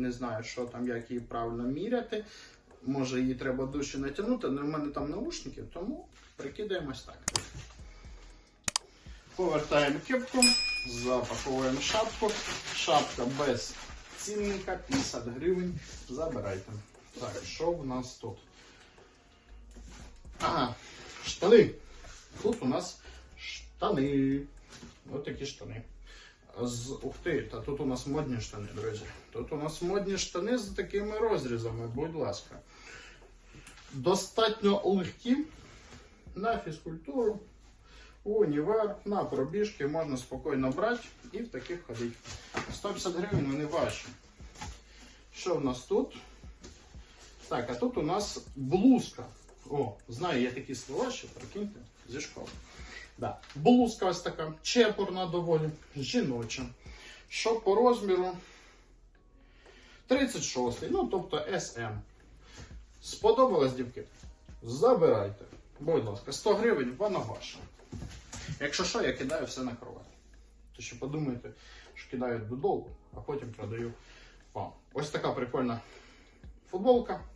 не знаю, що там, як її правильно міряти. Може її треба дужче натягнути, але в мене там наушники, тому прикидаємось так. Повертаємо кепку, запаковуємо шапку. Шапка без цінника, 50 гривень. Забирайте. Так, що в нас тут? Ага, штани. Тут у нас штани. Ось такі штани. З, ух ти, та тут у нас модні штани, друзі. Тут у нас модні штани з такими розрізами, будь ласка. Достатньо легкі на фізкультуру, універ, на пробіжки можна спокійно брати і в таких ходити. 150 гривень вони ваші. Що в нас тут? Так, а тут у нас блузка. О, знаю, є такі слова, що прикиньте, зі школи. Да. Блузка ось така, чепурна доволі, жіноча. Що по розміру? 36, ну тобто SM. Сподобалось, дівки? Забирайте. Будь ласка, 100 гривень, вона ваша. Якщо що, я кидаю все на кровать. То що подумайте, що кидаю додолу, а потім продаю вам. Ось така прикольна футболка.